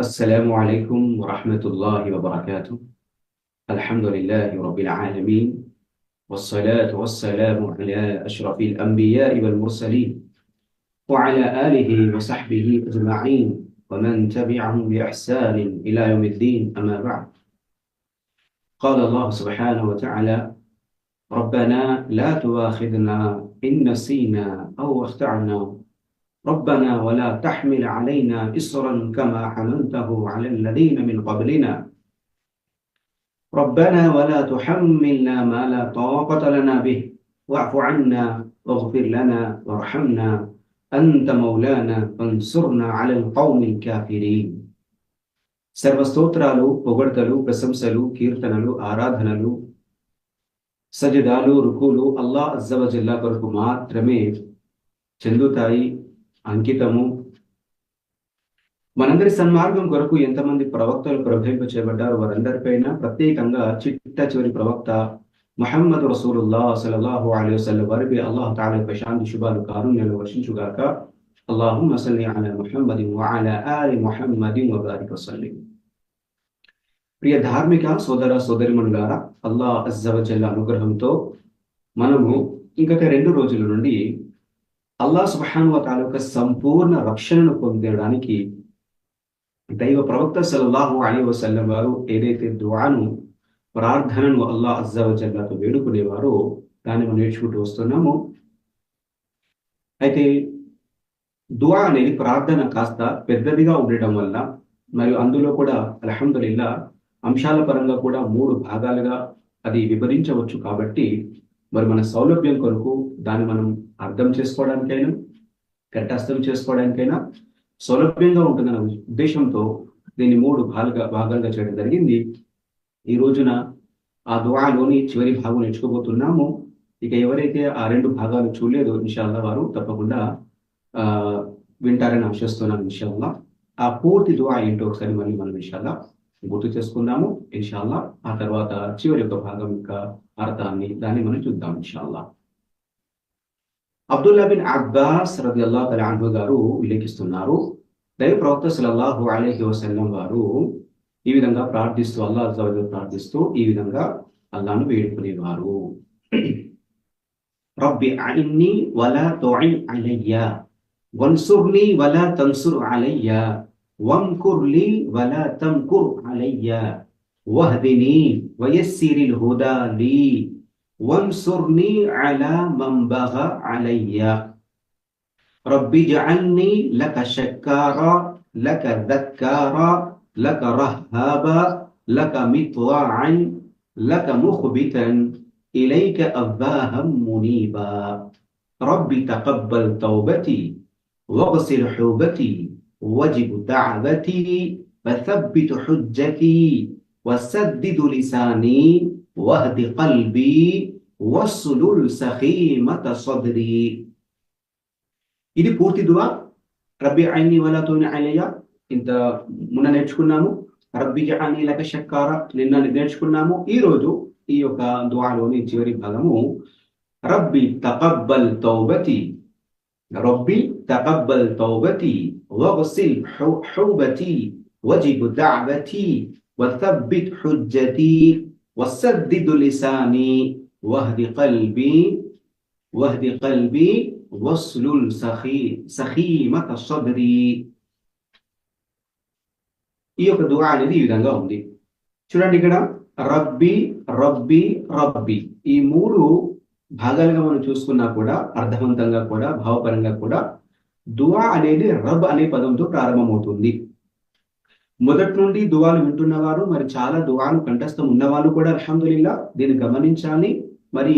السلام عليكم ورحمة الله وبركاته. الحمد لله رب العالمين والصلاة والسلام على أشرف الأنبياء والمرسلين وعلى آله وصحبه أجمعين ومن تبعهم بإحسان إلى يوم الدين أما بعد. قال الله سبحانه وتعالى ربنا لا تواخذنا إن نسينا أو أخطأنا ربنا ولا تحمل علينا إصرا كما حملته على الذين من قبلنا ربنا ولا تحملنا ما لا طاقة لنا به واعف عنا واغفر لنا وارحمنا أنت مولانا فانصرنا على القوم الكافرين సర్వస్తోత్రాలు పొగడ్తలు ప్రశంసలు కీర్తనలు ఆరాధనలు సజదాలు రుకులు అల్లా అజ్జవజల్లా కొరకు మాత్రమే చెందుతాయి అంకితము. మనందరి సన్మార్గం కొరకు ఎంతమంది ప్రవక్తలు ప్రభవింప చేయబడ్డారు వారందరిపైన ప్రత్యేకంగా చిట్ట చివరి ప్రవక్త మహమ్మద్ రసూలుల్లా సలల్లాహు అలీ వసల్ వారిపై అల్లాహ్ తాలా ప్రశాంతి శుభాలు కారుణ్యాలు వర్షించుగాక. అల్లాహు మసల్లి అలా ముహమ్మది వఅలా ఆలి ముహమ్మది వబారిక్ వసల్లిం. ప్రియ ధార్మిక సోదర సోదరిమణులారా అల్లాహ్ అజ్జవజల్ల అనుగ్రహంతో మనము ఇంకొక రెండు రోజుల నుండి అల్లా సుబహాన్ తాల యొక్క సంపూర్ణ రక్షణను పొందడానికి దైవ ప్రవక్త సల్లాహు అలీ వసల్లం వారు ఏదైతే దువాను ప్రార్థనను అల్లా అజ్జవజల్లాతో వేడుకునేవారో దాన్ని మనం నేర్చుకుంటూ వస్తున్నాము. అయితే దువా అనేది ప్రార్థన కాస్త పెద్దదిగా ఉండటం వల్ల మరియు అందులో కూడా అలహందుల్లా అంశాల పరంగా కూడా మూడు భాగాలుగా అది విభజించవచ్చు కాబట్టి మరి మన సౌలభ్యం కొరకు దాన్ని మనం అర్థం చేసుకోవడానికైనా కంఠస్థం చేసుకోవడానికైనా సౌలభ్యంగా ఉంటుందన్న ఉద్దేశంతో దీన్ని మూడు భాగంగా భాగాలుగా చేయడం జరిగింది. ఈ రోజున ఆ దువాలోని చివరి భాగం నేర్చుకోబోతున్నాము. ఇక ఎవరైతే ఆ రెండు భాగాలు చూడలేదో ఇన్షాల్లా వారు తప్పకుండా ఆ వింటారని ఆశిస్తున్నాను ఇన్షాల్లా ఆ పూర్తి దువా ఏంటో ఒకసారి మళ్ళీ మనం ఇన్షాల్లా గుర్తు చేసుకుందాము. ఇన్షాల్లా ఆ తర్వాత చివరి యొక్క భాగం ఇంకా అర్థాన్ని దాన్ని మనం చూద్దాం ఇన్షాల్లా. అబ్దుల్లా బిన్ అబ్బాస్ రది అల్లా గారు ఉల్లేఖిస్తున్నారు. దైవ ప్రవక్త సలల్లాహు అలహి వసల్లం వారు ఈ విధంగా ప్రార్థిస్తూ అల్లా అజ్జవజల్ ప్రార్థిస్తూ ఈ విధంగా అల్లాను వేడుకునేవారు. రబ్బి అన్ని వలా తోయి అలయ్య. వన్సుర్ని వలా తన్సుర్ అలయ్య. వంకుర్ వలా తంకుర్ అలయ్య. واهدني ويسر الهدى لي وانصرني على من بغى علي. رب اجعلني لك شكارا لك ذكارا لك رهابا لك مطواعا لك مخبتا إليك أباها منيبا. رب تقبل توبتي واغسل حوبتي واجب دعوتي فثبت حجتي. وسدد لساني واهد قلبي واسلل سخيمة صدري ఇది పూర్తి దువా రబ్బి ఐని వలతోని అలయ్య ఇంత మొన్న నేర్చుకున్నాము రబ్బికి అని లక షక్కార నిన్న నేర్చుకున్నాము ఈ రోజు ఈ యొక్క దువాలోని చివరి భాగము రబ్బి తకబ్బల్ తౌబతి రబ్బి తకబ్బల్ తౌబతి వగ్సిల్ హౌబతి వజిబ్ దఅవతి وثبت حجتي وسدد لساني واهد قلبي واهد قلبي واسلل سخي سخيمة صدري ఈ యొక్క దువా అనేది ఈ విధంగా ఉంది చూడండి ఇక్కడ రబ్బీ రబ్బీ రబ్బీ ఈ మూడు భాగాలుగా మనం చూసుకున్నా కూడా అర్థవంతంగా కూడా భావపరంగా కూడా దువా అనేది రబ్ అనే పదంతో ప్రారంభమవుతుంది మొదటి నుండి దువాలు వింటున్నవారు మరి చాలా దువాలు కంఠస్థం ఉన్నవాళ్ళు కూడా అల్హమ్దుల్లా దీన్ని గమనించాలి. మరి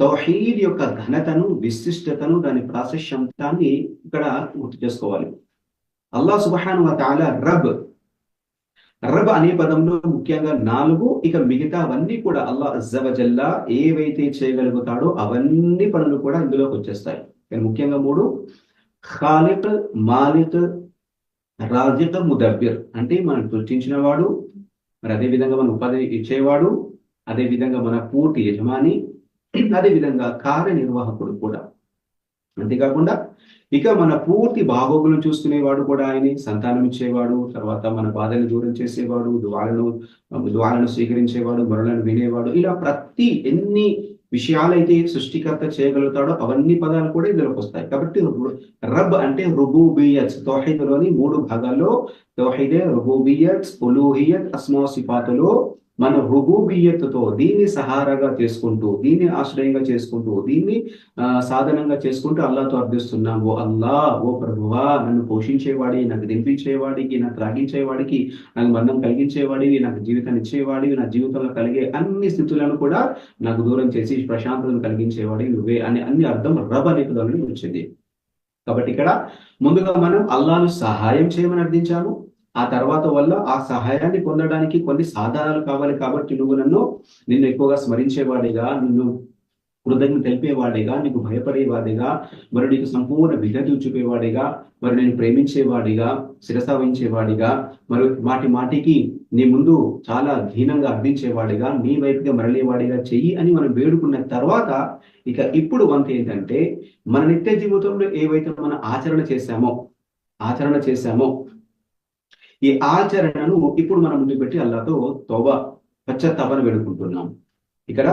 తౌహీద్ యొక్క ఘనతను విశిష్టతను దాని ప్రాశస్యంతాన్ని ఇక్కడ గుర్తు చేసుకోవాలి. అల్లా సుబహాను తాల రబ్ రబ్ అనే పదంలో ముఖ్యంగా నాలుగు ఇక మిగతా అవన్నీ కూడా అల్లా అజ్జవజల్లా ఏవైతే చేయగలుగుతాడో అవన్నీ పనులు కూడా ఇందులోకి వచ్చేస్తాయి. కానీ ముఖ్యంగా మూడు ఖాలిక్ మాలిక్ రాజిక ముదబ్బిర్. అంటే మనం సృష్టించిన వాడు మరి అదే విధంగా మన ఉపాధి ఇచ్చేవాడు అదే విధంగా మన పూర్తి యజమాని అదే విధంగా కార్యనిర్వాహకుడు కూడా. అంతేకాకుండా ఇక మన పూర్తి బాగోగులను చూసుకునేవాడు కూడా ఆయనే. సంతానం ఇచ్చేవాడు తర్వాత మన బాధలను దూరం చేసేవాడు ద్వాలను ద్వాలను స్వీకరించేవాడు మరలను వినేవాడు. ఇలా ప్రతి ఎన్ని విషయాలైతే సృష్టికర్త చేయగలుగుతాడో అవన్నీ పదాలు కూడా ఇందులోకి వస్తాయి. కాబట్టి రబ్ అంటే రుబూబియత్ తోహిద్లోని మూడు భాగాల్లో తోహిదే రుబూబియత్ ఉలూహియత్ అస్మా సిఫాతులో మన రుబూబియత్తుతో దీన్ని సహారాగా చేసుకుంటూ దీన్ని ఆశ్రయంగా చేసుకుంటూ దీన్ని సాధనంగా చేసుకుంటూ అల్లాతో అర్థిస్తున్నాం ఓ అల్లా ఓ ప్రభువా నన్ను పోషించేవాడి నాకు దింపించేవాడికి నాకు త్రాగించేవాడికి నాకు మరణం కలిగించేవాడివి నాకు జీవితాన్ని ఇచ్చేవాడివి నా జీవితంలో కలిగే అన్ని స్థితులను కూడా నాకు దూరం చేసి ప్రశాంతతను కలిగించేవాడి నువ్వే అని అన్ని అర్థం రబ అనే వచ్చింది. కాబట్టి ఇక్కడ ముందుగా మనం అల్లాను సహాయం చేయమని అర్థించాము. ఆ తర్వాత వల్ల ఆ సహాయాన్ని పొందడానికి కొన్ని సాధనాలు కావాలి కాబట్టి నువ్వు నన్ను నిన్ను ఎక్కువగా స్మరించేవాడిగా నిన్ను కృతజ్ఞ తెలిపేవాడిగా నీకు భయపడేవాడిగా మరి నీకు సంపూర్ణ విధతి చూపేవాడిగా మరి నేను ప్రేమించేవాడిగా శిరసావించేవాడిగా మరి మాటి మాటికి నీ ముందు చాలా ధీనంగా అర్థించేవాడిగా నీ వైపుగా మరలేవాడిగా చెయ్యి అని మనం వేడుకున్న తర్వాత ఇక ఇప్పుడు వంత ఏంటంటే మన నిత్య జీవితంలో ఏవైతే మనం ఆచరణ చేశామో ఆచరణ చేశామో ఈ ఆచరణను ఇప్పుడు మనం ముందు పెట్టి అల్లాతో తోబ పశ్చాత్తాపన వేడుకుంటున్నాం. ఇక్కడ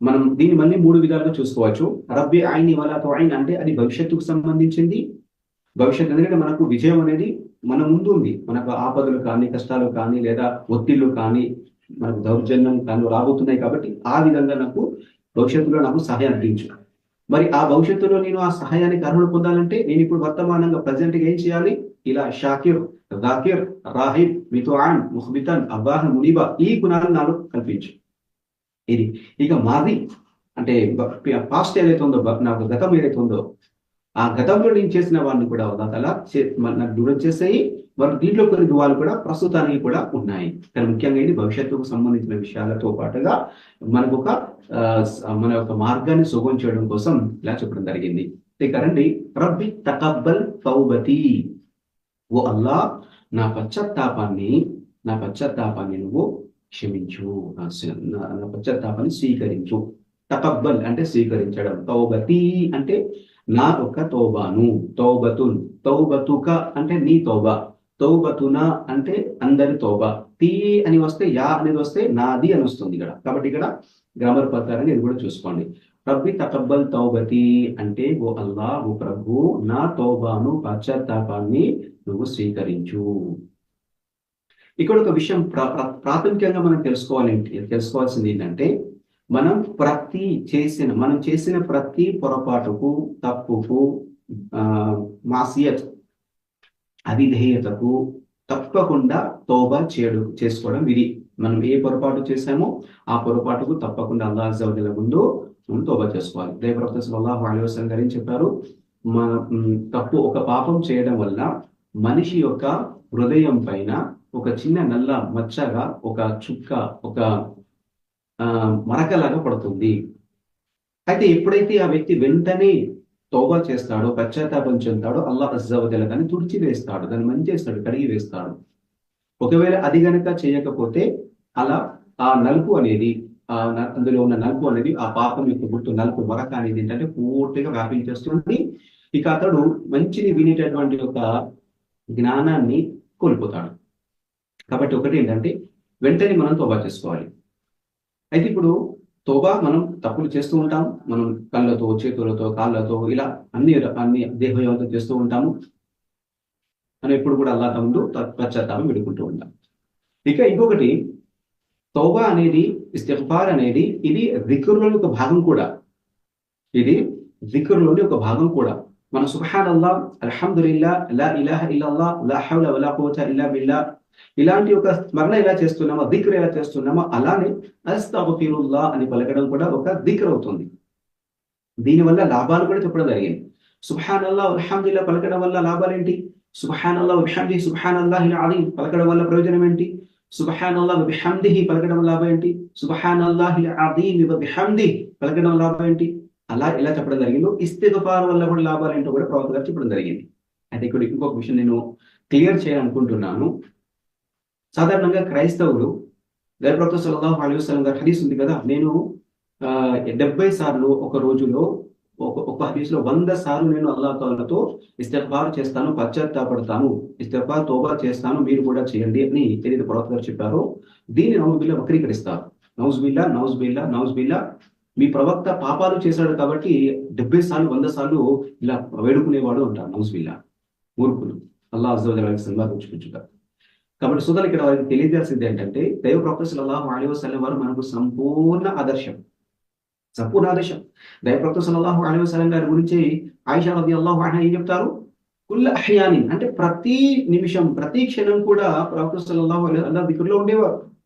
మనం దీన్ని మళ్ళీ మూడు విధాలుగా చూసుకోవచ్చు. రబ్బి ఆయన వాళ్ళతో ఆయన అంటే అది భవిష్యత్తుకు సంబంధించింది. భవిష్యత్తు ఎందుకంటే మనకు విజయం అనేది మన ముందు ఉంది. మనకు ఆపదలు కానీ కష్టాలు కానీ లేదా ఒత్తిళ్ళు కానీ మనకు దౌర్జన్యం కానీ రాబోతున్నాయి కాబట్టి ఆ విధంగా నాకు భవిష్యత్తులో నాకు సహాయం అందించు. మరి ఆ భవిష్యత్తులో నేను ఆ సహాయానికి అర్హులు పొందాలంటే నేను ఇప్పుడు వర్తమానంగా ప్రజెంట్గా ఏం చేయాలి? ఇలా షాకిర్ దాకిర్ రాహిబ్ మితుఆన్ ముహబితన్ అబ్బాహ్ మునిబా ఈ గుణాలను నాలో కల్పించు. ఇది ఇక మాది. అంటే పాస్ట్ ఏదైతే ఉందో నాకు గతం ఏదైతే ఉందో ఆ గతంలో నేను చేసిన వాడిని కూడా అలా నాకు దూరం చేసాయి. మరి దీంట్లో కొన్ని దువాలు కూడా ప్రస్తుతానికి కూడా ఉన్నాయి. కానీ ముఖ్యంగా ఇది భవిష్యత్తుకు సంబంధించిన విషయాలతో పాటుగా మనకు ఒక మన యొక్క మార్గాన్ని సుగం చేయడం కోసం ఇలా చెప్పడం జరిగింది. ఇక రండి. రబ్బి తకబ్బల్ తౌబతి. ఓ అల్లా నా పశ్చాత్తాపాన్ని నా పశ్చాత్తాపాన్ని నువ్వు క్షమించు. నా పశ్చాత్తాపాన్ని స్వీకరించు. తకబ్బల్ అంటే స్వీకరించడం. తౌబతి అంటే నా ఒక తోబాను. తౌబతున్ తౌబతుక అంటే నీ తోబా. తౌబతున అంటే అందరి తోబా. తీ అని వస్తే యా అనేది వస్తే నాది అని వస్తుంది ఇక్కడ. కాబట్టి ఇక్కడ గ్రామర్ ప్రకారంగా ఇది కూడా చూసుకోండి. రబ్బి తకబ్బల్ తౌబతి అంటే ఓ అల్లా ఓ ప్రభు నా తోబాను పాశ్చాత్తాపాన్ని నువ్వు స్వీకరించు. ఇక్కడ ఒక విషయం ప్రాథమికంగా మనం తెలుసుకోవాలి తెలుసుకోవాల్సింది ఏంటంటే మనం ప్రతి చేసిన మనం చేసిన ప్రతి పొరపాటుకు తప్పుకు మాసియత్ అవిధేయతకు తప్పకుండా తోబా చేయడు చేసుకోవడం ఇది మనం ఏ పొరపాటు చేశామో ఆ పొరపాటుకు తప్పకుండా అల్లాహ్ ముందు మనం తోబా చేసుకోవాలి. దేవరత సల్లాహు అలీ గారు చెప్పారు? మన తప్పు ఒక పాపం చేయడం వల్ల మనిషి యొక్క హృదయం పైన ఒక చిన్న నల్ల మచ్చగా ఒక చుక్క ఒక మరకలాగా పడుతుంది. అయితే ఎప్పుడైతే ఆ వ్యక్తి వెంటనే తోబా చేస్తాడో పశ్చాత్తాపం చెందుతాడో అల్లా అజ్జవదల దాన్ని తుడిచి వేస్తాడు దాన్ని మంచి చేస్తాడు కడిగి వేస్తాడు. ఒకవేళ అది గనక చేయకపోతే అలా ఆ నలుపు అనేది అందులో ఉన్న నలుపు అనేది ఆ పాపం యొక్క గుర్తు నలుపు వరక అనేది ఏంటంటే పూర్తిగా వ్యాపించేస్తుంది. ఇక అతడు మంచిని వినేటటువంటి ఒక జ్ఞానాన్ని కోల్పోతాడు. కాబట్టి ఒకటి ఏంటంటే వెంటనే మనం తోబా చేసుకోవాలి. అయితే ఇప్పుడు తోబా మనం తప్పులు చేస్తూ ఉంటాం. మనం కళ్ళతో చేతులతో కాళ్ళతో ఇలా అన్ని అన్ని దేహయోగంతో చేస్తూ ఉంటాము. మనం ఎప్పుడు కూడా అల్లా తమ్ముడు పశ్చాత్తాపం విడుకుంటూ ఉంటాం. ఇక ఇంకొకటి తోబా అనేది ఇస్తిఫార్ అనేది ఇది దిక్కురులోని ఒక భాగం కూడా. ఇది దిక్కురులోని ఒక భాగం కూడా. మన సుహాన్ అల్లా అల్హమ్దుల్లా లా ఇలాహ ఇల్లల్లా లా హౌల వలా కువత ఇల్లా బిల్లా. ఇలాంటి ఒక స్మరణ ఎలా చేస్తున్నామో దిక్ర ఎలా చేస్తున్నామో అలానే అస్తఫిరుల్లా అని పలకడం కూడా ఒక దిక్ర అవుతుంది. దీనివల్ల లాభాలు కూడా చెప్పడం జరిగింది. సుహాన్ అల్లా అల్హమ్దుల్లా పలకడం వల్ల లాభాలు ఏంటి సుహాన్ అల్లా విహంది సుహాన్ అల్లాహి అలీ పలకడం వల్ల ప్రయోజనం ఏంటి? సుబహాన్ అల్లాహ్ బిహమ్దిహి పలకడం లాభం ఏంటి? సుబహాన్ అల్లాహి అదీమ్ బిహమ్ది పలకడం లాభం ఏంటి? అలా ఎలా చెప్పడం జరిగిందో ఇస్తిగఫార్ వల్ల కూడా లాభాలు ఏంటో కూడా ప్రవక్త గారు చెప్పడం జరిగింది. అయితే ఇక్కడ ఇంకొక విషయం నేను క్లియర్ చేయాలనుకుంటున్నాను. సాధారణంగా క్రైస్తవులు గర్భక్త సల్లాహు అలీ వసలం గారు హరీస్ ఉంది కదా నేను డెబ్బై సార్లు ఒక రోజులో ఒక ఒక హదీస్లో వంద సార్లు నేను అల్లాహ్ తాలతో ఇస్తఫార్ చేస్తాను పశ్చాత్తాపడతాను. ఇస్తఫార్ తోబా చేస్తాను మీరు కూడా చేయండి అని తెలియదు ప్రవక్త గారు దీన్ని నౌజ్ బిల్లా వక్రీకరిస్తారు. నౌజ్ బిల్లా నౌజ్ బిల్లా నౌజ్ బిల్లా మీ ప్రవక్త పాపాలు చేశాడు కాబట్టి డెబ్బై సార్లు వంద సార్లు ఇలా వేడుకునేవాడు అంటారు నౌజ్ బిల్లా మూర్ఖులు. అల్లాహ్ అజ్జవజల్ సంపాదించుకుంటున్నారు కాబట్టి సుధలు ఇక్కడ వారికి తెలియజేయాల్సింది ఏంటంటే దైవ ప్రొఫెసర్ సల్లల్లాహు అలీ వసల్లం వారు మనకు సంపూర్ణ ఆదర్శం. సంపూర్ణ ఆదేశం. దయప్రక్త సల్లాహు అలీ వసలం గారి గురించి ఆయిషా రది అల్లాహు అన్హా ఏం చెప్తారు? కుల్ అహ్యాని అంటే ప్రతి నిమిషం ప్రతి క్షణం కూడా ప్రవక్త సల్లాహు అలీ అల్లా దిక్కుల్లో ఉండేవారు.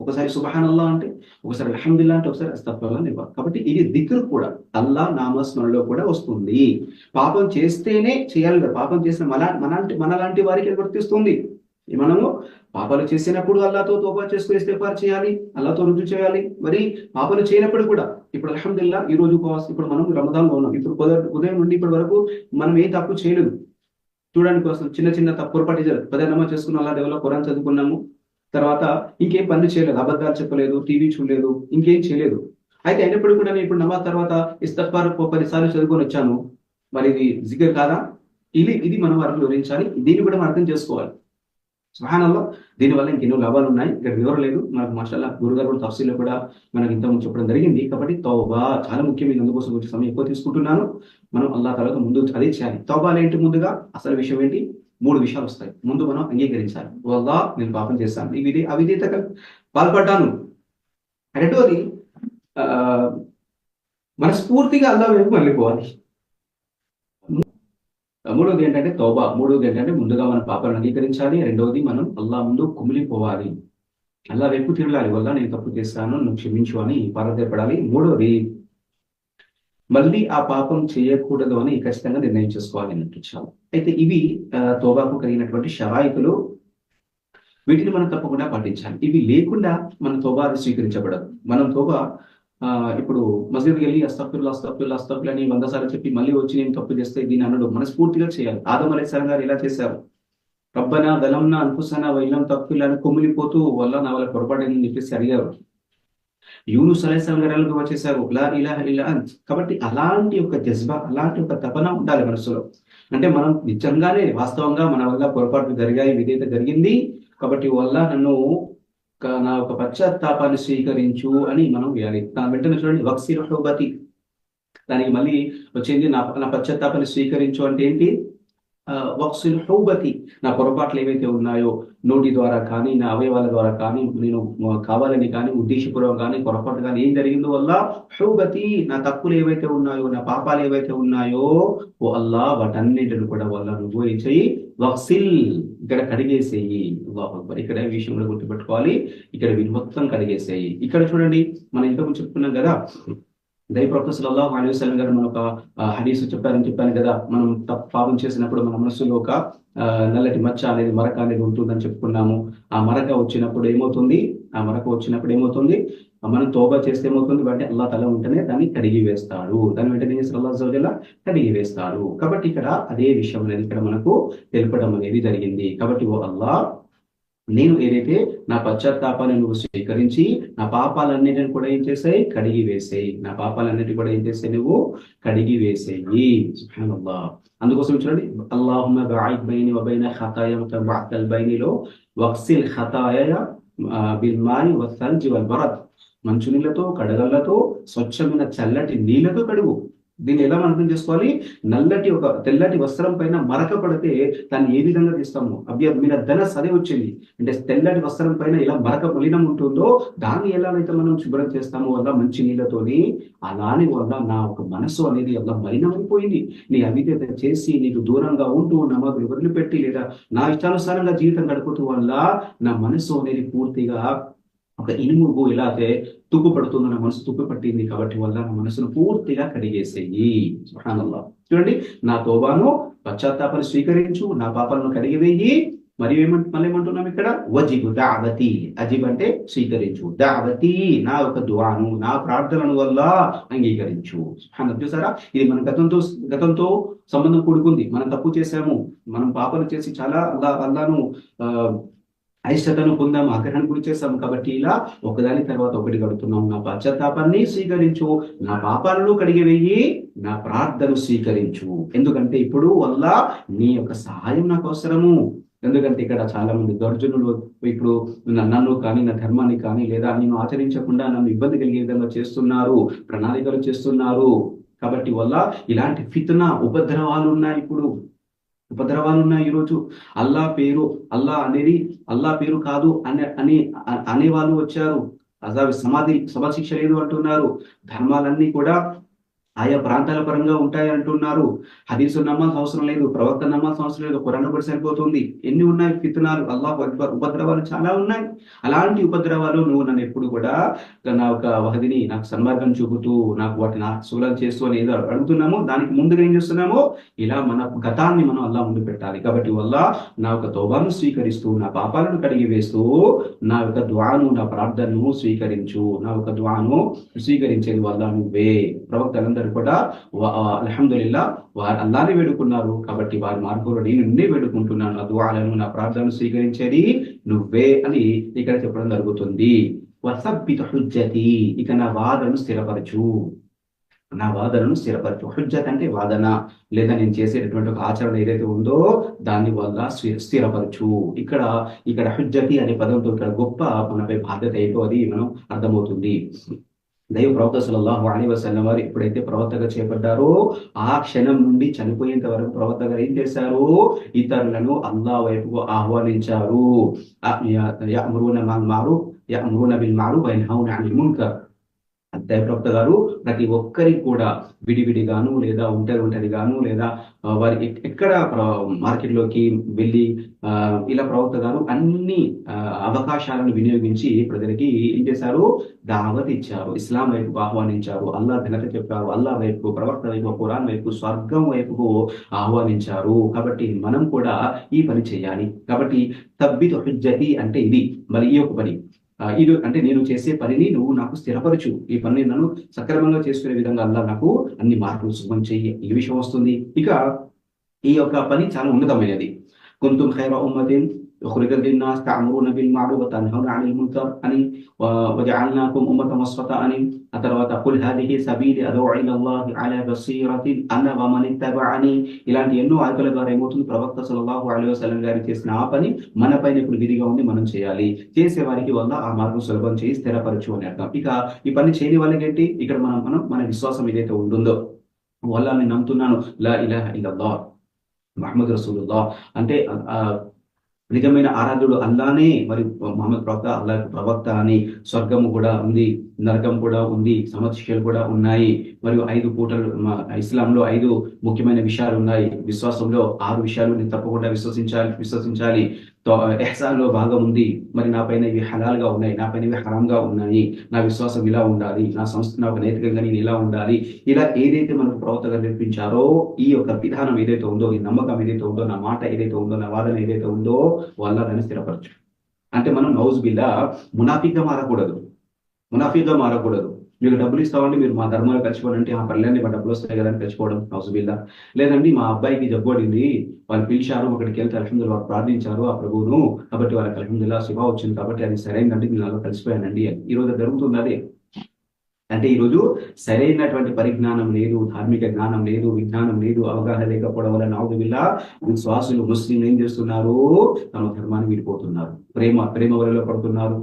ఒకసారి సుబహాన్ అల్లా అంటే ఒకసారి అహమ్దుల్లా అంటే ఒకసారి అస్తఫల్లా ఇవ్వాలి. కాబట్టి ఇది దిక్రు కూడా. అల్లా నామస్మరణలో కూడా వస్తుంది. పాపం చేస్తేనే చేయాలి కదా. పాపం చేసిన మన మనంటి మనలాంటి వారికి వర్తిస్తుంది మనము పాపాలు చేసినప్పుడు అల్లాతో తోపా చేసుకుని ఇస్తేఫార్ చేయాలి అల్లాతో రుజు చేయాలి. మరి పాపాలు చేయనప్పుడు కూడా ఇప్పుడు అల్హమ్దుల్లా ఈ రోజు ఉపవాసం ఇప్పుడు మనం రమదాన్లో ఉన్నాం. ఇప్పుడు ఉదయం ఉదయం నుండి ఇప్పటి వరకు మనం ఏ తప్పు చేయలేదు చూడడానికి కోసం చిన్న చిన్న తప్పు పొరపాటు చేయాలి పదనమా చేసుకున్న అలా దేవుల ఖురాన్ చదువుకున్నాము. తర్వాత ఇంకేం పనులు చేయలేదు. అబద్ధాలు చెప్పలేదు టీవీ చూడలేదు ఇంకేం చేయలేదు. అయితే అయినప్పుడు కూడా నేను ఇప్పుడు నమాజ్ తర్వాత ఇస్తఫార్ పదిసార్లు చదువుకొని వచ్చాను. మరి ఇది జిగర్ కాదా? ఇది ఇది మనం అర్థం వివరించాలి. దీన్ని కూడా మనం అర్థం చేసుకోవాలి. సుహానంలో దీనివల్ల ఇంకెన్నో లాభాలు ఉన్నాయి ఇక్కడ వివరం లేదు. మనకు మాషాల్లా గురుగారు కూడా తఫసీల్లో కూడా మనకి ఇంత ముందు చెప్పడం జరిగింది. కాబట్టి తౌబా చాలా ముఖ్యమైన అందుకోసం కొంచెం సమయం ఎక్కువ తీసుకుంటున్నాను. మనం అల్లా తర్వాత ముందు అదే చేయాలి. తౌబా ఏంటి ముందుగా? అసలు విషయం ఏంటి? మూడు విషయాలు వస్తాయి. ముందు మనం అంగీకరించాలి. వల్లా నేను పాపం చేస్తాను ఈ విధి అవిధేత పాల్పడ్డాను. రెండోది ఆ, మనస్ఫూర్తిగా అల్లా వైపు వెళ్ళిపోవాలి మూడోది ఏంటంటే తోబా. మూడోది ఏంటంటే ముందుగా మన పాపాలను అంగీకరించాలి. రెండవది మనం అల్లా ముందు కుమిలిపోవాలి. అల్లా వైపు తిరగాలి. వల్ల నేను తప్పు చేస్తాను నువ్వు క్షమించు అని పారదేపడాలి మూడోది మళ్ళీ ఆ పాపం చేయకూడదు అని ఖచ్చితంగా నిర్ణయం చేసుకోవాలి అన్నట్టు చాలా. అయితే ఇవి తోబాకు కలిగినటువంటి షరాయితులు. వీటిని మనం తప్పకుండా పాటించాలి. ఇవి లేకుండా మన తోబా అది స్వీకరించబడదు. మనం తోబా ఇప్పుడు మసీద్కి వెళ్ళి అస్తఫుల్లా అస్తఫుల్లా అస్తఫుల్ అని వంద సార్లు చెప్పి మళ్ళీ వచ్చి నేను తప్పు చేస్తే దీన్ని అనడు మనస్ఫూర్తిగా చేయాలి. ఆదం అలైస్లాం గారు ఇలా చేశారు. రబ్బన దలంనా అన్ఫుసనా వైలం తప్పులు అని కుమిలిపోతూ వల్ల నా వల్ల పొరపాటు చెప్పేసి అడిగారు. యూనుస్ అలైస్లాం గారు ఎలా కాబట్టి అలాంటి ఒక జజ్బా అలాంటి ఒక తపన ఉండాలి మనసులో. అంటే మనం నిజంగానే వాస్తవంగా మన వల్ల పొరపాట్లు జరిగాయి విధేయత జరిగింది. కాబట్టి వల్ల నన్ను నా ఒక పశ్చాత్తాపాన్ని స్వీకరించు అని మనం వేయాలి దాని వెంటనే చూడండి వక్సీర్ హోబతి దానికి మళ్ళీ వచ్చింది నా నా పశ్చాత్తాపాన్ని స్వీకరించు అంటే ఏంటి? వక్సుల్ హౌబతి. నా పొరపాట్లు ఏవైతే ఉన్నాయో నోటి ద్వారా కానీ నా అవయవాల ద్వారా కానీ నేను కావాలని కానీ ఉద్దేశపూర్వం కానీ పొరపాటు కానీ ఏం జరిగిందో వల్ల హౌబతి నా తప్పులు ఏవైతే ఉన్నాయో నా పాపాలు ఏవైతే ఉన్నాయో ఓ అల్లా వాటన్నింటిని కూడా వల్ల నువ్వు ఏం చెయ్యి వక్సిల్ ఇక్కడ కడిగేసేయి. ఇక్కడ విషయం కూడా గుర్తుపెట్టుకోవాలి. ఇక్కడ వీళ్ళు మొత్తం కడిగేసేయి. ఇక్కడ చూడండి మనం ఇంతకు చెప్పుకున్నాం కదా దైవ ప్రవక్త సల్లల్లాహు అలైహి వసల్లం గారు మన ఒక హడీస్ చెప్పారని చెప్పాను కదా. మనం తప్పు పాపం చేసినప్పుడు మన మనసులో ఒక నల్లటి మచ్చ అనేది మరక అనేది ఉంటుందని చెప్పుకున్నాము. ఆ మరక వచ్చినప్పుడు ఏమవుతుంది? ఆ మరక వచ్చినప్పుడు ఏమవుతుంది? మనం తోబా చేస్తే ఏమవుతుంది? అంటే అల్లా తల ఉంటేనే దాన్ని కడిగి వేస్తాడు. దాని వెంటనే ఏం జల్లా కడిగి వేస్తాడు. కాబట్టి ఇక్కడ అదే విషయం అనేది ఇక్కడ మనకు తెలపడం అనేది జరిగింది. కాబట్టి ఓ అల్లా నేను ఏదైతే నా పశ్చాత్తాపాన్ని నువ్వు స్వీకరించి నా పాపాలన్నిటిని కూడా ఏం చేసాయి కడిగి వేసేయి నా పాపాలన్నిటి కూడా ఏం చేసాయి నువ్వు? కడిగి వేసేయి అందుకోసం చూడండి. అల్లాహుమ్మ బa'id బైని వ ఖతాయ ముతబఅతల్ బైనిలో వక్సిల్ ఖతాయ బిల్ మాయి వస్సల్జి వల్ భరత్ మంచు నీళ్ళతో కడగలతో స్వచ్ఛమైన చల్లటి నీళ్ళతో కడుగు. దీన్ని ఎలా మనం అర్థం చేసుకోవాలి? నల్లటి ఒక తెల్లటి వస్త్రం పైన మరక పడితే దాన్ని ఏ విధంగా తీస్తాము? అభ్య మీద ధన సరి వచ్చింది. అంటే తెల్లటి వస్త్రం పైన ఎలా మరక మలినం ఉంటుందో దాన్ని ఎలా అయితే మనం శుభ్రం చేస్తామో వల్ల మంచి నీళ్ళతోని అలానే వల్ల నా ఒక మనసు అనేది ఎలా మలినమైపోయింది. నీ అవిధేత చేసి నీకు దూరంగా ఉంటూ నమ్మకం పెట్టి లేదా నా ఇష్టానుసారంగా జీవితం గడుపుతూ వల్ల నా మనసు అనేది పూర్తిగా ఒక ఇనుము ఎలా అయితే తుప్పు పడుతుందో నా మనసు తుప్పు పట్టింది కాబట్టి వల్ల నా మనసును పూర్తిగా కడిగేసేయి. సుహానల్లా చూడండి నా తోబాను పశ్చాత్తాపాన్ని స్వీకరించు నా పాపాలను కడిగివేయి. మరియు ఏమంట మళ్ళీ ఏమంటున్నాం ఇక్కడ? వజిబు దావతి. అజిబ్ అంటే స్వీకరించు. దావతి నా యొక్క దువాను నా ప్రార్థనను వల్ల అంగీకరించు. అని చూసారా? ఇది మన గతంతో గతంతో సంబంధం కూడుకుంది. మనం తప్పు చేశాము. మనం పాపలు చేసి చాలా అల్లా అల్లాను ఆ, అయిష్టతను పొందాం ఆగ్రహం గురి చేస్తాము కాబట్టి ఇలా ఒకదాని తర్వాత ఒకటి కడుతున్నాం నా పశ్చాత్తాపాన్ని స్వీకరించు నా పాపాలను కడిగి వెయ్యి నా ప్రార్థన స్వీకరించు. ఎందుకంటే ఇప్పుడు వల్ల నీ యొక్క సహాయం నాకు అవసరము. ఎందుకంటే ఇక్కడ చాలా మంది గర్జనులు ఇప్పుడు నన్ను కానీ నా ధర్మాన్ని కానీ లేదా నేను ఆచరించకుండా నన్ను ఇబ్బంది కలిగే విధంగా చేస్తున్నారు ప్రణాళికలు చేస్తున్నారు. కాబట్టి వల్ల ఇలాంటి ఫితన ఉపద్రవాలు ఉన్నాయి ఇప్పుడు. ఉపద్రవాలు ఉన్నాయి ఈరోజు. అల్లా పేరు అల్లా అనేది అల్లా పేరు కాదు అనే అని అ- అనేవాళ్ళు వచ్చారు. అజావి సమాధి సమశిక్ష లేదు అంటున్నారు. ధర్మాలన్నీ కూడా ఆయా ప్రాంతాల పరంగా ఉంటాయి అంటున్నారు. హదీసు నమ్మాల్సిన అవసరం లేదు ప్రవక్త నమ్మాల్సిన అవసరం లేదు ఖురాన్ కూడా సరిపోతుంది. ఎన్ని ఉన్నాయి? ఫితనాలు అల్లాహ్ అక్బర్ ఉపద్రవాలు చాలా ఉన్నాయి. అలాంటి ఉపద్రవాలు నువ్వు నన్ను ఎప్పుడు కూడా నా ఒక వహదిని నాకు సన్మార్గం చూపుతూ నాకు వాటిని ఆశూలం చేస్తూ అని ఏదో అడుగుతున్నామో దానికి ముందుగా ఏం చేస్తున్నామో ఇలా మన గతాన్ని మనం అల్లా ముందు పెట్టాలి. కాబట్టి వల్ల నా యొక్క తోబాను స్వీకరిస్తూ నా పాపాలను కడిగి వేస్తూ నా యొక్క ద్వాను నా ప్రార్థనను స్వీకరించు నా యొక్క ద్వాను స్వీకరించేది వల్ల నువ్వే. ప్రవక్తలందరూ కూడా వా- వారు అల్లానే వేడుకున్నారు. కాబట్టి వారి మార్గంలో నేను నిన్నే వేడుకుంటున్నాను. నా దువాలను నా ప్రార్థనను స్వీకరించేది నువ్వే అని ఇక్కడ చెప్పడం జరుగుతుంది. వసబ్బిత హుజ్జతి ఇక నా వాదనను స్థిరపరచు. నా వాదనను స్థిరపరచు. హుజ్జత్ అంటే వాదన. లేదా నేను చేసేటటువంటి ఒక ఆచరణ ఏదైతే ఉందో దాని వల్ల స్థిరపరచు. ఇక్కడ ఇక్కడ హుజ్జతి అనే పదంతో ఇక్కడ గొప్ప మనపై బాధ్యత అయిపోయి అది మనం అర్థమవుతుంది. దైవ ప్రవక్త సల్లల్లాహు అలైహి వసల్లం వారు ఎప్పుడైతే ప్రవక్తగా చేపట్టారో ఆ క్షణం నుండి చనిపోయేంత వరకు ప్రవక్త గారు ఏం చేశారు? ఇతరులను అల్లా వైపుకు ఆహ్వానించారు. మారు యా- బిల్ మారూఫ్ వయన్హౌన అనిల్ మున్కర్. ప్రవక్త గారు ప్రతి ఒక్కరికి కూడా విడివిడిగాను లేదా ఒంటరి ఒంటరిగాను లేదా వారి ఎక్కడ మార్కెట్లోకి వెళ్ళి ఆ, ఇలా ప్రవక్త గారు అన్ని అవకాశాలను వినియోగించి ప్రజలకి ఏం చేశారు? దావత్ ఇచ్చారు ఇస్లాం వైపు ఆహ్వానించారు అల్లా ఘనత చెప్పారు అల్లా వైపు ప్రవర్త వైపు ఖురాన్ వైపు స్వర్గం వైపుకు ఆహ్వానించారు. కాబట్టి మనం కూడా ఈ పని చేయాలి. కాబట్టి తబ్బిత్ హుజ్జతి అంటే ఇది. మరి ఈ యొక్క పని. ఇది అంటే నేను చేసే పనిని నువ్వు నాకు స్థిరపరచు. ఈ పనిని నన్ను సక్రమంగా చేసుకునే విధంగా అల్లా నాకు అన్ని మార్పులు సుఖం చెయ్యి ఈ విషయం వస్తుంది. ఇక ఈ యొక్క పని చాలా ఉన్నతమైనది. కొంతం ఖైర ఉమ్మతిన్ ఉఖ్రిజత్ లిన్నాస్ తఅమురూన బిల్ మఅరూఫ్ వ అని వ- వజఅల్నాకుం ఉమ్మతం వస్ఫత అని ఆ తర్వాత కుల్ హాదిహి సబీలి అదూ ఇలల్లాహి అలా బసీరతి అన్న వ ఇలాంటి ఎన్నో ఆయుధాల ద్వారా ఏమవుతుంది? ప్రవక్త సల్లల్లాహు అలైహి వసల్లం గారు చేసిన ఆ పని మన పైన ఇప్పుడు విధిగా ఉంది మనం చేయాలి. చేసే వారికి వల్ల ఆ మార్గం సులభం చేయి స్థిరపరచు అని అర్థం. ఇక ఈ పని చేయని వాళ్ళకి ఏంటి? ఇక్కడ మనం మనం మన విశ్వాసం ఏదైతే ఉంటుందో వల్ల నేను నమ్ముతున్నాను లా ఇలాహ ఇల్లల్లాహ్ మహమ్మద్ రసూలుల్లాహ్. అంటే ఆ, నిజమైన ఆరాధుడు అల్లానే మరి మహమ్మద్ ప్రవక్త అల్లా ప్రవక్త అని స్వర్గము కూడా ఉంది నరకం కూడా ఉంది సమస్యలు కూడా ఉన్నాయి మరియు ఐదు పూటలు ఇస్లాంలో ఐదు ముఖ్యమైన విషయాలు ఉన్నాయి. విశ్వాసంలో ఆరు విషయాలు తప్పకుండా విశ్వసించాలి విశ్వసించాలి. ఎహ్సాన్లో భాగం ఉంది మరి నా పైన ఇవి హలాల్గా ఉన్నాయి నా పైన ఇవి హరాంగా ఉన్నాయి నా విశ్వాసం ఇలా ఉండాలి నా సంస్థ నాకు నైతికంగా నేను ఇలా ఉండాలి ఇలా ఏదైతే మనకు ప్రవర్తన నేర్పించారో ఈ యొక్క విధానం ఏదైతే ఉందో ఈ నమ్మకం ఏదైతే ఉందో నా మాట ఏదైతే ఉందో నా వాదన ఏదైతే ఉందో వల్ల దాన్ని స్థిరపరచు. అంటే మనం నౌజ్ బిల్లా మునాఫీగా మారకూడదు. మునాఫీగా మారకూడదు. మీకు డబ్బులు ఇస్తామండి మీరు మా ధర్మంలో కలిసిపోండి అంటే ఆ పర్లేండి మా డబ్బులు వస్తాయి కదా అని కలిసిపోవడం నౌజ్ లేదండి మా అబ్బాయికి జబ్బు పడింది. వాళ్ళు పిలిచారు అక్కడికి వెళ్తే అల్హమ్దుల్లా వారు ప్రార్థించారు ఆ ప్రభువును. కాబట్టి వాళ్ళకి అల్హమ్దుల్లా శివ వచ్చింది కాబట్టి అది సరైందండి నేను అలా కలిసిపోయానండి. ఈ రోజు జరుగుతుంది అదే. అంటే ఈరోజు సరైనటువంటి పరిజ్ఞానం లేదు ధార్మిక జ్ఞానం లేదు విజ్ఞానం లేదు అవగాహన లేకపోవడం వల్ల నావుదువిల్లా విశ్వాసులు ముస్లింలు ఏం చేస్తున్నారు? తమ ధర్మాన్ని విడిపోతున్నారు. ప్రేమ ప్రేమ వలలో పడుతున్నారు.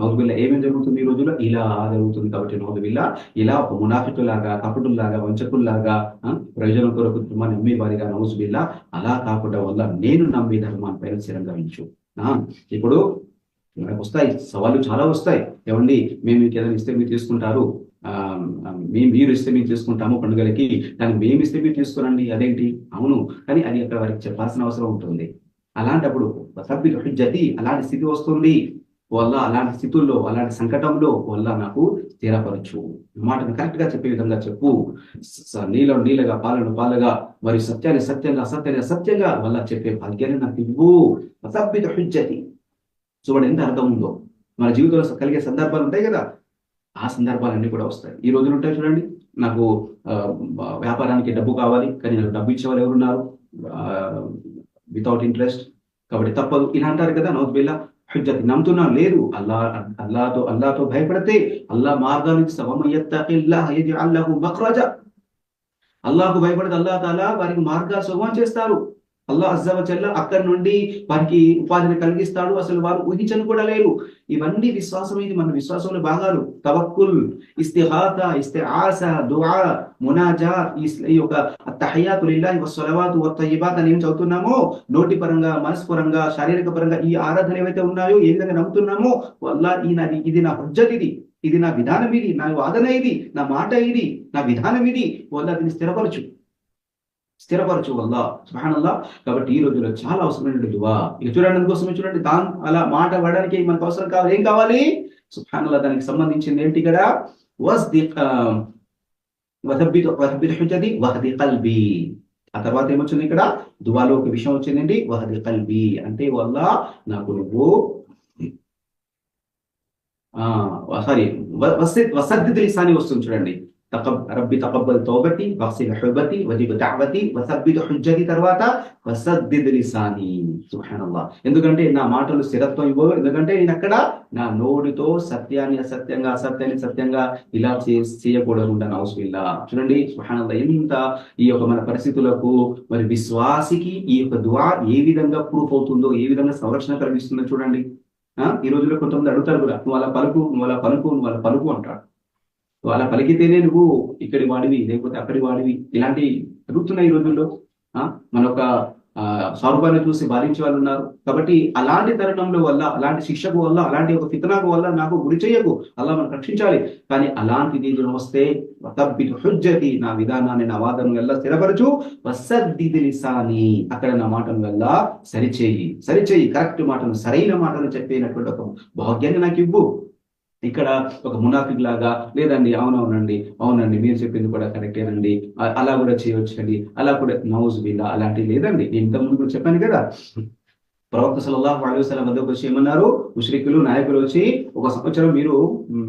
నౌదుబిల్లా ఏమేమి జరుగుతుంది ఈ రోజుల్లో? ఇలా జరుగుతుంది కాబట్టి నౌదుబిల్లా ఇలా ఒక మునాఫికులాగా కపటుల్లాగా వంచకుల్లాగా ప్రయోజనం కొరకు ధర్మాన్ని నమ్మే వారిగా నౌజుబిల్లా అలా కాకుండా వల్ల నేను నమ్మే ధర్మాన్ని పైన స్థిరంగా ఉంచు. ఇప్పుడు మనకు వస్తాయి. సవాళ్ళు చాలా వస్తాయి. ఏమండి? మేము మీకు ఏదైనా ఇస్తే మీరు తీసుకుంటారు. ఆ, మేము మీరు ఇస్తే మేము తీసుకుంటాము పండుగలకి. కానీ మేము ఇస్తే మీరు తీసుకురండి. అదేంటి? అవును. కానీ అది అక్కడ వారికి చెప్పాల్సిన అవసరం ఉంటుంది. అలాంటప్పుడు సభ్యులు హుజ్జతి అలాంటి స్థితి వస్తుంది. వల్ల అలాంటి స్థితుల్లో అలాంటి సంకటంలో వల్ల నాకు స్థిరపరచు. మాటను కరెక్ట్గా చెప్పే విధంగా చెప్పు. స- నీళ్ళ నీళ్ళగా పాలను పాలగా మరియు సత్యాన్ని సత్యంగా అసత్యాన్ని అసత్యంగా వల్ల చెప్పే భాగ్యాన్ని నాకు ఇవ్వు. సభ్యుత హుజ్జతి. చూడండి ఎంత అర్థం ఉందో. మన జీవితంలో కలిగే సందర్భాలు ఉంటాయి కదా. ఆ సందర్భాలన్నీ కూడా వస్తాయి. ఈ రోజులు ఉంటాయి చూడండి. నాకు వ్యాపారానికి డబ్బు కావాలి. కానీ నాకు డబ్బు ఇచ్చే వాళ్ళు ఎవరున్నారు వితౌట్ ఇంట్రెస్ట్ కాబట్టి తప్పదు. ఇలా అంటారు కదా నౌద్బిల్లా హుజ్జత్ నమ్ముతున్నా లేదు అల్లా అల్లాతో అల్లాతో భయపడితే అల్లా మార్గానికి అల్లాహకు భయపడితే అల్లా తాలా వారికి మార్గాలు సుగమం చేస్తారు. అల్లా అజ్జవ చెల్ల అక్కడి నుండి వారికి ఉపాధిని కలిగిస్తాడు. అసలు వారు ఊహించను కూడా లేరు. ఇవన్నీ విశ్వాసం ఇది. మన విశ్వాసంలో భాగాలు. తవక్కుల్ ఇస్తిహాత ఇస్తే ఆశ దుఆ మునాజా ఈ యొక్క తహయాతు సొలవాతు వస్సలవాతు వత్తయ్యిబాత్ అని ఏం చదువుతున్నామో? నోటి పరంగా మనసు పరంగా శారీరక పరంగా ఈ ఆరాధన ఏవైతే ఉన్నాయో ఏ విధంగా నమ్ముతున్నామో? వల్ల ఈ నాది ఇది నా హుజ్జత్ ఇది. ఇది నా విధానం ఇది. నా వాదన ఇది. నా మాట ఇది. నా విధానం ఇది. వల్ల దీన్ని స్థిరపరచు. స్థిరపరచు వల్ల సుహానల్లా కాబట్టి ఈ రోజులో చాలా అవసరమైన దువా. ఇక చూడండి కోసమే చూడండి దాని అలా మాట పడడానికి మనకు అవసరం కావాలి. ఏం కావాలి? సుహానల్లా దానికి సంబంధించింది ఏంటి ఇక్కడ? వస్ది హుజ్జది వహది కల్బి. ఆ తర్వాత ఏమొచ్చింది ఇక్కడ? దువాలో ఒక విషయం వచ్చిందండి వహది కల్బి. అంటే వల్ల నాకు నువ్వు సారీ వసద్ది లిసాని వస్తుంది చూడండి. రబ్బి తకబ్బల్ తోబతి వక్సిల్ హుబతి వజిబ్ దావతి వసబ్బిద్ హుజ్జతి తర్వాత వసద్దిద్ లిసాని సుబ్హానల్లా ఎందుకంటే నా మాటలు స్థిరత్వం ఇవ్వవు. ఎందుకంటే నేను అక్కడ నా నోటితో సత్యాన్ని అసత్యంగా అసత్యాన్ని సత్యంగా ఇలా చేయకూడదు అని అవసరం ఇలా చూడండి సుబ్హానల్లా ఎంత ఈ యొక్క మన పరిస్థితులకు మరి విశ్వాసికి ఈ యొక్క దువా ఏ విధంగా ప్రూఫ్ అవుతుందో ఏ విధంగా సంరక్షణ కలిగిస్తుందో చూడండి. ఈ రోజుల్లో కొంతమంది అడుగుతారు కూడా నువ్వు అలా పలుకు నువ్వు అలా పలుకు నువ్వు అలా పలుకు అంటాడు నువ్వు అలా పలికితేనే నువ్వు ఇక్కడి వాడివి లేకపోతే అక్కడి వాడివి. ఇలాంటి జరుగుతున్నాయి ఈ రోజుల్లో. మన ఒక స్వరూపాన్ని చూసి భావించే వాళ్ళు ఉన్నారు. కాబట్టి అలాంటి తరుణంలో వల్ల అలాంటి శిక్షకు వల్ల అలాంటి ఒక ఫితనాకు వల్ల నాకు గురి చేయకు. అలా మనం రక్షించాలి. కానీ అలాంటి దీని వస్తే హుజ్జతి నా విధానాన్ని నా వాదన వల్ల స్థిరపరచు. వసద్దిదిలిసాని అక్కడ నా మాటను వల్ల సరిచేయి. సరిచేయి కరెక్ట్ మాటను సరైన మాటను చెప్పేనటువంటి ఒక భాగ్యాన్ని నాకు ఇవ్వు. ఇక్కడ ఒక మునాఫిక్ లాగా లేదండి అవునవునండి అవునండి మీరు చెప్పింది కూడా కరెక్టేనండి అలా కూడా చేయొచ్చండి అలా కూడా నౌజ్ బిల్లా అలాంటివి లేదండి. నేను ఇంతకుముందు కూడా చెప్పాను కదా. ప్రవక్త సలల్లాహు అలైహి వసల్లం వద్దకు వచ్చి ఏమన్నారు? ముష్రికులు నాయకులు వచ్చి ఒక సంవత్సరం మీరు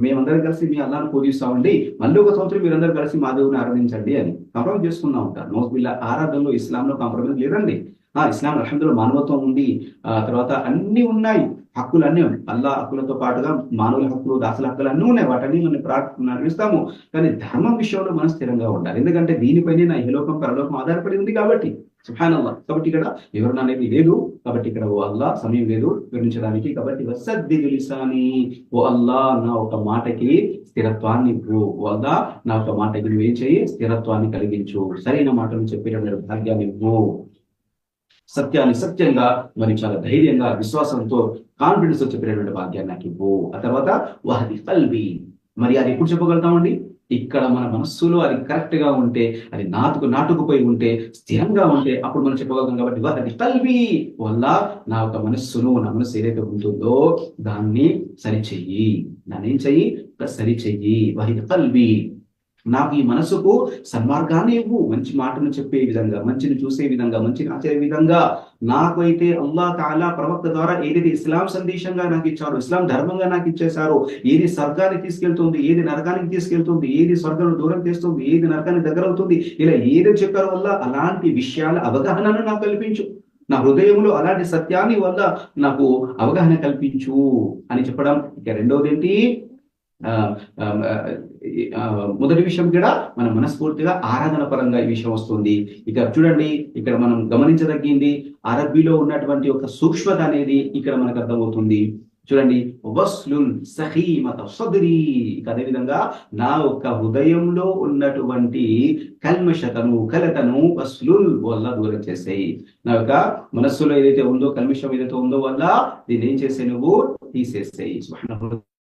మేమందరం కలిసి మీ అల్లాను పూజిస్తామండి మళ్ళీ ఒక సంవత్సరం మీరందరూ కలిసి మా దేవుని ఆరాధించండి అని కంప్రమైజ్ చేసుకుందాం ఉంటారు నౌజ్ బిల్లా ఆరాధనలో ఇస్లాంలో కాంప్రమైజ్ లేదండి. ఆ ఇస్లాం అల్హందులో మానవత్వం ఉంది. ఆ తర్వాత అన్ని ఉన్నాయి. హక్కులు అన్నీ ఉన్నాయి. అల్లా హక్కులతో పాటుగా మానవుల హక్కులు దాసుల హక్కులు అన్నీ ఉన్నాయి. వాటన్నీ మనం ప్రార్థిస్తాము కానీ ధర్మం విషయంలో మనం స్థిరంగా ఉండాలి. ఎందుకంటే దీనిపైనే నా ఇహలోకం పరలోకం ఆధారపడి ఉంది కాబట్టి. సుహానల్లా కాబట్టి ఇక్కడ వివరణ అనేది లేదు. కాబట్టి ఇక్కడ ఓ అల్లా సమయం లేదు వివరించడానికి. కాబట్టి వసద్దిలిసాని ఓ అల్లా నా ఒక మాటకి స్థిరత్వాన్ని ఇవ్వు. ఓ అల్లా నా ఒక మాటకి నువ్వేం చేయి? స్థిరత్వాన్ని కలిగించు. సరైన మాటలు చెప్పేటప్పుడు భాగ్యాన్ని ఇవ్వు. సత్యాన్ని సత్యంగా మరి చాలా ధైర్యంగా విశ్వాసంతో కాన్ఫిడెన్స్తో చెప్పినటువంటి భాగ్యాన్ని నాకు ఇవ్వు. ఆ తర్వాత వాహది కల్వి మరి అది ఎప్పుడు చెప్పగలుగుతామండి? ఇక్కడ మన మనస్సులో అది కరెక్ట్గా ఉంటే అది నాటుకు నాటుకుపోయి ఉంటే స్థిరంగా ఉంటే అప్పుడు మనం చెప్పగలుగుతాం కాబట్టి వాహది కల్వి వల్ల నా యొక్క మనస్సును నా మనస్సు ఏదైతే ఉంటుందో దాన్ని సరిచెయ్యి. దాన్ని ఏం చెయ్యి? సరిచెయ్యి. వహిది కల్వి నాకు ఈ మనసుకు సన్మార్గాన్ని ఇవ్వు. మంచి మాటను చెప్పే విధంగా మంచిని చూసే విధంగా మంచిని ఆచరే విధంగా నాకు అయితే అల్లా తాలా ప్రవక్త ద్వారా ఏదైతే ఇస్లాం సందేశంగా నాకు ఇచ్చారో ఇస్లాం ధర్మంగా నాకు ఇచ్చేశారో ఏది స్వర్గానికి తీసుకెళ్తుంది ఏది నరకానికి తీసుకెళ్తుంది ఏది స్వర్గం దూరం చేస్తుంది ఏది నరకానికి దగ్గర అవుతుంది ఇలా ఏది చెప్పారో వల్ల అలాంటి విషయాల అవగాహనను నాకు కల్పించు. నా హృదయంలో అలాంటి సత్యాన్ని వల్ల నాకు అవగాహన కల్పించు అని చెప్పడం. ఇక రెండవది ఏంటి మొదటి విషయం కూడా మన మనస్ఫూర్తిగా ఆరాధన పరంగా ఈ విషయం వస్తుంది. ఇక చూడండి ఇక్కడ మనం గమనించదగ్గింది అరబ్బీలో ఉన్నటువంటి ఒక సూక్ష్మత అనేది ఇక్కడ మనకు అర్థమవుతుంది. చూడండి వస్లున్ సహీమత సదరి. అదేవిధంగా నా యొక్క హృదయంలో ఉన్నటువంటి కల్మషతను కలతను వస్లుల్ వల్ల దూరం చేసేయి. నా యొక్క మనస్సులో ఏదైతే ఉందో కల్మిషం ఏదైతే ఉందో వల్ల దీన్ని ఏం చేసే నువ్వు? తీసేసేయి.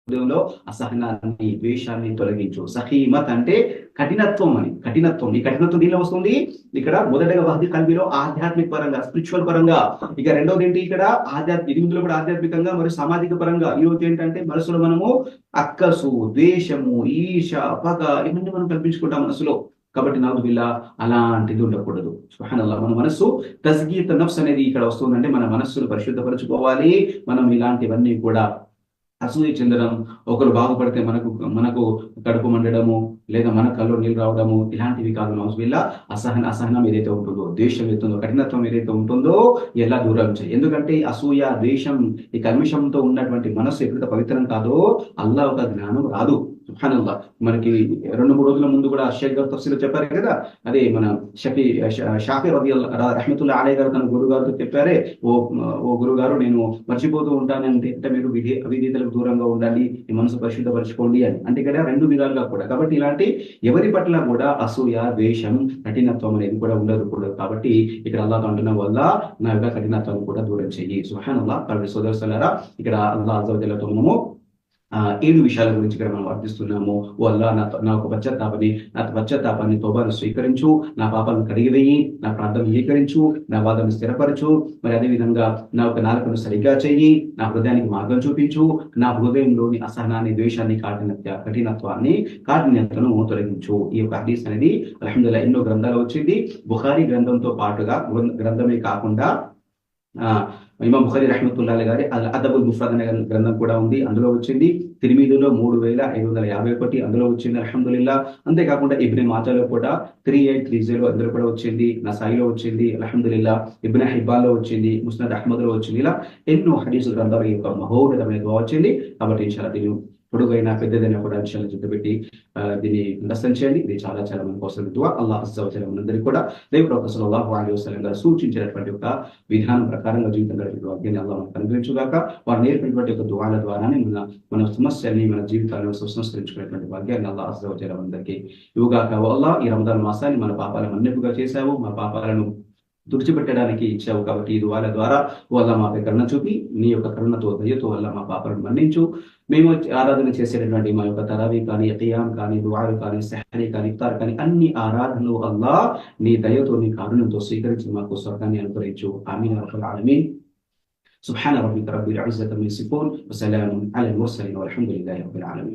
హృదయంలో అసహనాన్ని ద్వేషాన్ని తొలగించు. సహీమత్ అంటే కఠినత్వం అని. కఠినత్వం. ఈ కఠినత్వం దీనిలో వస్తుంది. ఇక్కడ మొదటగా వహది కల్విలో ఆధ్యాత్మిక పరంగా స్పిరిచువల్ పరంగా. ఇక రెండవది ఏంటి? ఇక్కడ ఆధ్యాత్మిక ఎనిమిదిలో కూడా ఆధ్యాత్మికంగా మరియు సామాజిక పరంగా. ఈ రోజు ఏంటంటే మనసులో మనము అక్కసు ద్వేషము ఈశ పగ ఇవన్నీ మనం కల్పించుకుంటాం మనసులో. కాబట్టి నాకు బిల్ల అలాంటిది ఉండకూడదు. సుహానల్లా మన మనస్సు తస్గీత నఫ్స్ అనేది ఇక్కడ వస్తుందంటే మన మనస్సును పరిశుద్ధపరచుకోవాలి. మనం ఇలాంటివన్నీ కూడా అసూయ చెందడం ఒకరు బాగుపడితే మనకు మనకు కడుపు మండడము లేదా మన కళ్ళు నీళ్ళు రావడము ఇలాంటివి కాదు నౌజుబిల్లా అసహన అసహనం ఏదైతే ఉంటుందో ద్వేషం ఎత్తుందో కఠినత్వం ఏదైతే ఉంటుందో ఎలా దూరం చేయి. ఎందుకంటే అసూయ ద్వేషం ఈ కల్మిషంతో ఉన్నటువంటి మనస్సు ఎప్పుడైతే పవిత్రం కాదో అల్లా ఒక జ్ఞానం రాదు. సుహానల్లా మనకి రెండు మూడు రోజుల ముందు కూడా షేక్ గారు తఫ్సీలో చెప్పారు కదా అదే మన షఫీ షాఫీ రవి రహమతుల్లా ఆలయ గారు తన గురువు గారితో చెప్పారే ఓ ఓ గురువు గారు నేను మర్చిపోతూ ఉంటాను అంటే మీరు విధి అవిధీతలకు దూరంగా ఉండాలి ఈ మనసు పరిశుద్ధపరచుకోండి అని. అంటే ఇక్కడ రెండు విధాలుగా కూడా. కాబట్టి ఇలాంటి ఎవరి పట్ల కూడా అసూయ ద్వేషం కఠినత్వం అనేది కూడా ఉండదు కూడా. కాబట్టి ఇక్కడ అల్లా అంటున్న వల్ల నా యొక్క కఠినత్వం కూడా దూరం చెయ్యి. సుహాన్ అల్లా కాబట్టి సోదరులారా ఇక్కడ అల్లా అజవజలతో మనము ఏడు విషయాల గురించి ఇక్కడ మనం వర్తిస్తున్నాము ఓ అల్లా నా నా ఒక నా పశ్చాత్తాపాన్ని తోబాను స్వీకరించు నా పాపాలను కడిగివేయి నా ప్రార్థన అంగీకరించు నా వాదన స్థిరపరచు మరి అదే విధంగా నా యొక్క నాలుకను సరిగ్గా చెయ్యి నా హృదయానికి మార్గం చూపించు నా హృదయంలోని అసహనాన్ని ద్వేషాన్ని కాఠినత్య కఠినత్వాన్ని కాఠిన్యతను తొలగించు. ఈ యొక్క హదీస్ అనేది అలహమ్దుల్లా ఎన్నో గ్రంథాలు వచ్చింది. బుఖారీ గ్రంథంతో పాటుగా గ్రంథమే కాకుండా ఇమాం బుఖారి రహమతుల్లాహి గారి అదబుల్ ముఫ్రద్ అనే గ్రంథం కూడా ఉంది. అందులో వచ్చింది తిరిమిదిలో మూడు వేల ఐదు వందల యాభై ఒకటి అందులో వచ్చింది అల్హమ్దుల్లా అంతేకాకుండా ఇబ్ని మాతాలో కూడా త్రీ ఎయిట్ త్రీ జీరో అందులో కూడా వచ్చింది నసాయిలో వచ్చింది అల్హమ్దుల్లా ఇబ్న హిబ్బాలో వచ్చింది ముస్నద్ అహ్మద్లో వచ్చింది. ఇలా ఎన్నో హడీసు గ్రంథాలు యొక్క మహోన్నతమైన వచ్చింది. కాబట్టి ఇన్షాల్లా పొడుగైనా పెద్దదైనా కూడా విషయాలు చుట్టుపెట్టి దీన్ని అండర్స్టాండ్ చేయండి. ఇది చాలా చాలా మన కోసం దువా. అల్లాహ్ అస్సవచలం మనందరికీ కూడా దేవుడు సల్లల్లాహు అలైహి వసల్లం గారు సూచించినటువంటి ఒక విధానం ప్రకారంగా జీవితం గడిపే వాక్యాన్ని అల్లాహ్ మనకు అనుగ్రహించుగాక వారు నేర్పినటువంటి ఒక దువాల ద్వారానే మన మన సమస్యల్ని మన జీవితాలను సుసంస్కరించుకునేటువంటి భాగ్యాన్ని అల్లాహ్ అస్సవచలం అందరికీ ఇవ్వగాక వల్ల ఈ రమదాన్ మాసాన్ని మన పాపాలను మన్నిపుగా చేశావు. మన పాపాలను తుడిచిపెట్టడానికి ఇచ్చావు కాబట్టి ఈ దువాల ద్వారా వల్ల మాపై కరుణ చూపి నీ యొక్క కరుణతో దయతో వల్ల మా పాపలను మన్నించు మేము ఆరాధన చేసేటటువంటి మా యొక్క తరావీ కానీ కియాం కానీ దువాలు కానీ సహరీ కానీ ఇఫ్తార్ కానీ అన్ని ఆరాధనలు అల్లా నీ దయతో నీ కారుణ్యంతో స్వీకరించి మాకు స్వర్గాన్ని అనుగ్రహించు ఆమీన్ ఆలమీన్ سبحان ربك رب العزة من يصفون وسلام على المرسلين والحمد لله رب العالمين